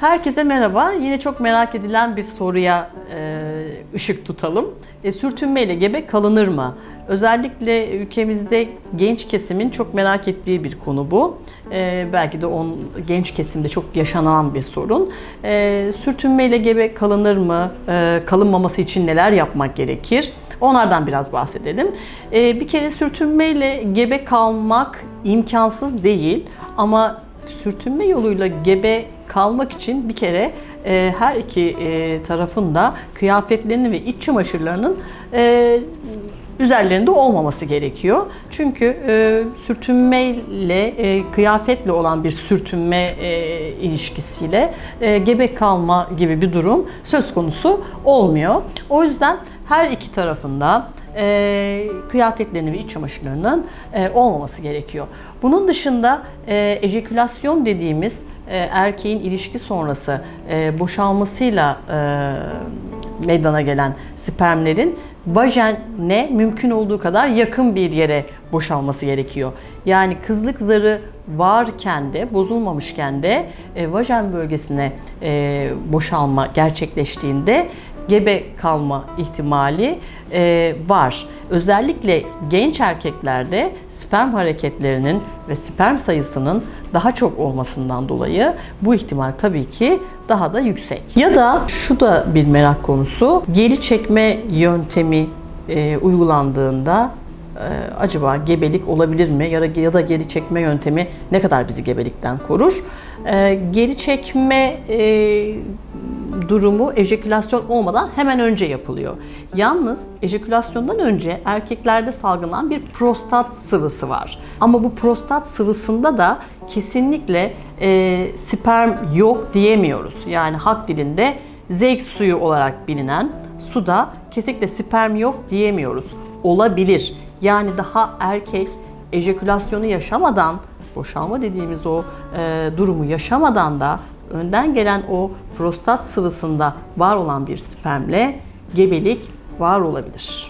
Herkese merhaba. Yine çok merak edilen bir soruya e, ışık tutalım. E, sürtünmeyle gebe kalınır mı? Özellikle ülkemizde genç kesimin çok merak ettiği bir konu bu. E, belki de on, genç kesimde çok yaşanan bir sorun. E, sürtünmeyle gebe kalınır mı? E, kalınmaması için neler yapmak gerekir? Onlardan biraz bahsedelim. E, bir kere sürtünmeyle gebe kalmak imkansız değil ama sürtünme yoluyla gebe kalmak için bir kere e, her iki e, tarafın da kıyafetlerinin ve iç çamaşırlarının e, üzerlerinde olmaması gerekiyor. Çünkü e, sürtünmeyle, e, kıyafetle olan bir sürtünme e, ilişkisiyle e, gebe kalma gibi bir durum söz konusu olmuyor. O yüzden her iki tarafında e, kıyafetlerinin ve iç çamaşırlarının e, olmaması gerekiyor. Bunun dışında e, ejekülasyon dediğimiz e, erkeğin ilişki sonrası e, boşalmasıyla e, meydana gelen spermlerin vajene mümkün olduğu kadar yakın bir yere boşalması gerekiyor. Yani kızlık zarı varken de bozulmamışken de e, vajen bölgesine e, boşalma gerçekleştiğinde gebe kalma ihtimali e, var. Özellikle genç erkeklerde sperm hareketlerinin ve sperm sayısının daha çok olmasından dolayı bu ihtimal tabii ki daha da yüksek. Ya da şu da bir merak konusu. Geri çekme yöntemi e, uygulandığında e, acaba gebelik olabilir mi ya da ya da geri çekme yöntemi ne kadar bizi gebelikten korur? E, geri çekme e, durumu ejekülasyon olmadan hemen önce yapılıyor. Yalnız ejekülasyondan önce erkeklerde salgılanan bir prostat sıvısı var. Ama bu prostat sıvısında da kesinlikle e, sperm yok diyemiyoruz. Yani halk dilinde zevk suyu olarak bilinen suda kesinlikle sperm yok diyemiyoruz. Olabilir. Yani daha erkek ejekülasyonu yaşamadan, boşalma dediğimiz o e, durumu yaşamadan da önden gelen o prostat sıvısında var olan bir spermle gebelik var olabilir.